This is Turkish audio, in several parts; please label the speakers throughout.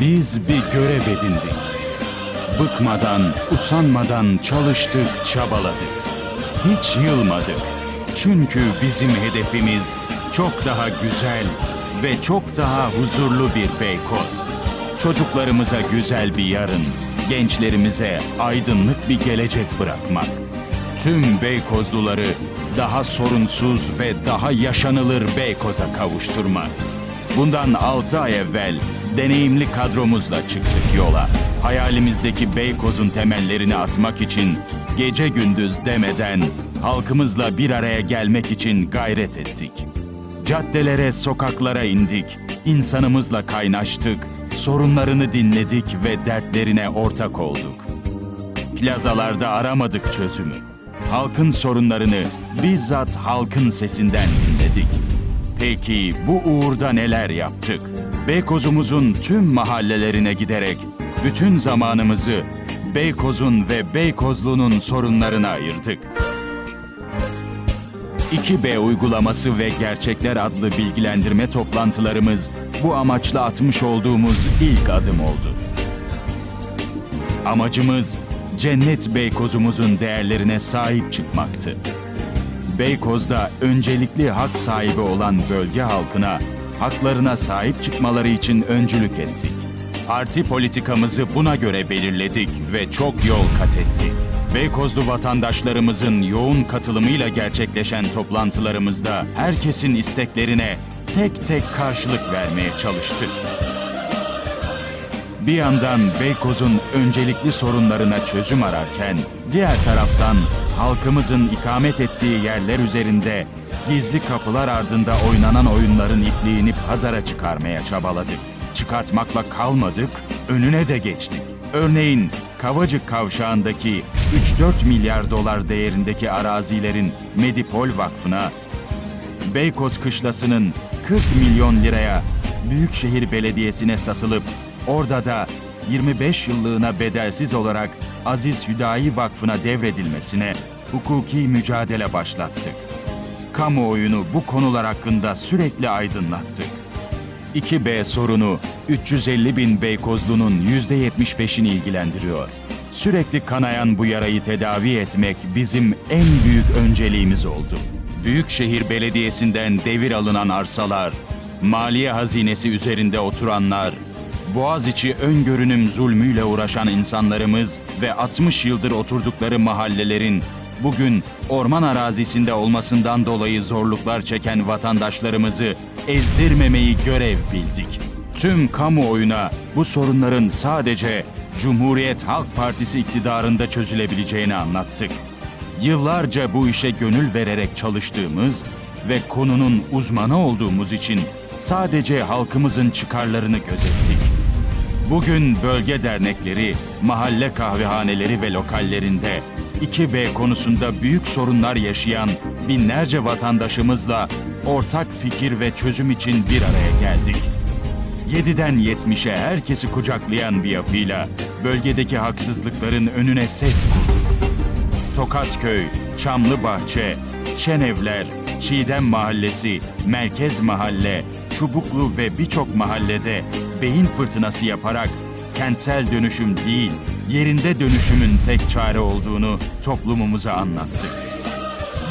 Speaker 1: Biz bir görev edindik. Bıkmadan, usanmadan çalıştık, çabaladık. Hiç yılmadık. Çünkü bizim hedefimiz çok daha güzel ve çok daha huzurlu bir Beykoz. Çocuklarımıza güzel bir yarın, gençlerimize aydınlık bir gelecek bırakmak. Tüm Beykozluları daha sorunsuz ve daha yaşanılır Beykoz'a kavuşturmak. Bundan 6 ay evvel deneyimli kadromuzla çıktık yola. Hayalimizdeki Beykoz'un temellerini atmak için gece gündüz demeden halkımızla bir araya gelmek için gayret ettik. Caddelere, sokaklara indik, insanımızla kaynaştık, sorunlarını dinledik ve dertlerine ortak olduk. Plazalarda aramadık çözümü. Halkın sorunlarını bizzat halkın sesinden dinledik. Peki bu uğurda neler yaptık? Beykoz'umuzun tüm mahallelerine giderek bütün zamanımızı Beykoz'un ve Beykozlu'nun sorunlarına ayırdık. 2B uygulaması ve Gerçekler adlı bilgilendirme toplantılarımız bu amaçla atmış olduğumuz ilk adım oldu. Amacımız Cennet Beykoz'umuzun değerlerine sahip çıkmaktı. Beykoz'da öncelikli hak sahibi olan bölge halkına haklarına sahip çıkmaları için öncülük ettik. Parti politikamızı buna göre belirledik ve çok yol kat ettik. Beykozlu vatandaşlarımızın yoğun katılımıyla gerçekleşen toplantılarımızda herkesin isteklerine tek tek karşılık vermeye çalıştık. Bir yandan Beykoz'un öncelikli sorunlarına çözüm ararken, diğer taraftan halkımızın ikamet ettiği yerler üzerinde gizli kapılar ardında oynanan oyunların ipliğini pazara çıkarmaya çabaladık. Çıkartmakla kalmadık, önüne de geçtik. Örneğin Kavacık kavşağındaki 3-4 milyar dolar değerindeki arazilerin Medipol Vakfı'na Beykoz Kışlası'nın 40 milyon liraya Büyükşehir Belediyesi'ne satılıp orada da 25 yıllığına bedelsiz olarak Aziz Hüdayi Vakfı'na devredilmesine hukuki mücadele başlattık. Kamuoyunu bu konular hakkında sürekli aydınlattık. 2B sorunu 350 bin Beykozlu'nun %75'ini ilgilendiriyor. Sürekli kanayan bu yarayı tedavi etmek bizim en büyük önceliğimiz oldu. Büyükşehir Belediyesi'nden devir alınan arsalar, maliye hazinesi üzerinde oturanlar, Boğaziçi öngörünüm zulmüyle uğraşan insanlarımız ve 60 yıldır oturdukları mahallelerin bugün orman arazisinde olmasından dolayı zorluklar çeken vatandaşlarımızı ezdirmemeyi görev bildik. Tüm kamuoyuna bu sorunların sadece Cumhuriyet Halk Partisi iktidarında çözülebileceğini anlattık. Yıllarca bu işe gönül vererek çalıştığımız ve konunun uzmanı olduğumuz için sadece halkımızın çıkarlarını gözettik. Bugün bölge dernekleri, mahalle kahvehaneleri ve lokallerinde 2B konusunda büyük sorunlar yaşayan binlerce vatandaşımızla ortak fikir ve çözüm için bir araya geldik. 7'den 70'e herkesi kucaklayan bir yapıyla bölgedeki haksızlıkların önüne set kurduk. Tokatköy, Çamlıbahçe, Şenevler, Çiğdem Mahallesi, Merkez Mahalle, Çubuklu ve birçok mahallede beyin fırtınası yaparak kentsel dönüşüm değil, yerinde dönüşümün tek çare olduğunu toplumumuza anlattık.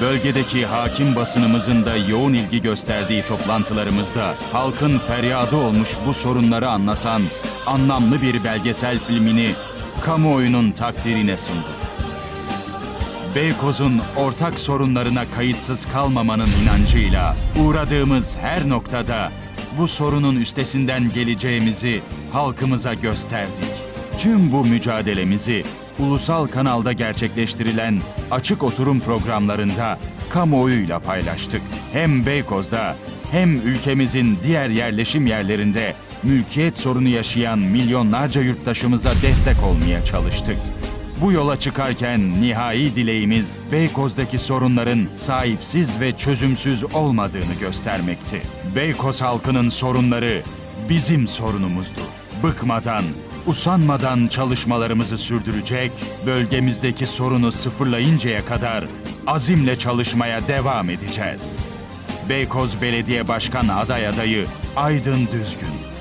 Speaker 1: Bölgedeki hakim basınımızın da yoğun ilgi gösterdiği toplantılarımızda halkın feryadı olmuş bu sorunları anlatan anlamlı bir belgesel filmini kamuoyunun takdirine sunduk. Beykoz'un ortak sorunlarına kayıtsız kalmamanın inancıyla uğradığımız her noktada bu sorunun üstesinden geleceğimizi halkımıza gösterdik. Tüm bu mücadelemizi ulusal kanalda gerçekleştirilen açık oturum programlarında kamuoyuyla paylaştık. Hem Beykoz'da hem ülkemizin diğer yerleşim yerlerinde mülkiyet sorunu yaşayan milyonlarca yurttaşımıza destek olmaya çalıştık. Bu yola çıkarken nihai dileğimiz Beykoz'daki sorunların sahipsiz ve çözümsüz olmadığını göstermekti. Beykoz halkının sorunları bizim sorunumuzdur. Bıkmadan, usanmadan çalışmalarımızı sürdürecek, bölgemizdeki sorunu sıfırlayıncaya kadar azimle çalışmaya devam edeceğiz. Beykoz Belediye Başkan aday adayı Aydın Düzgün.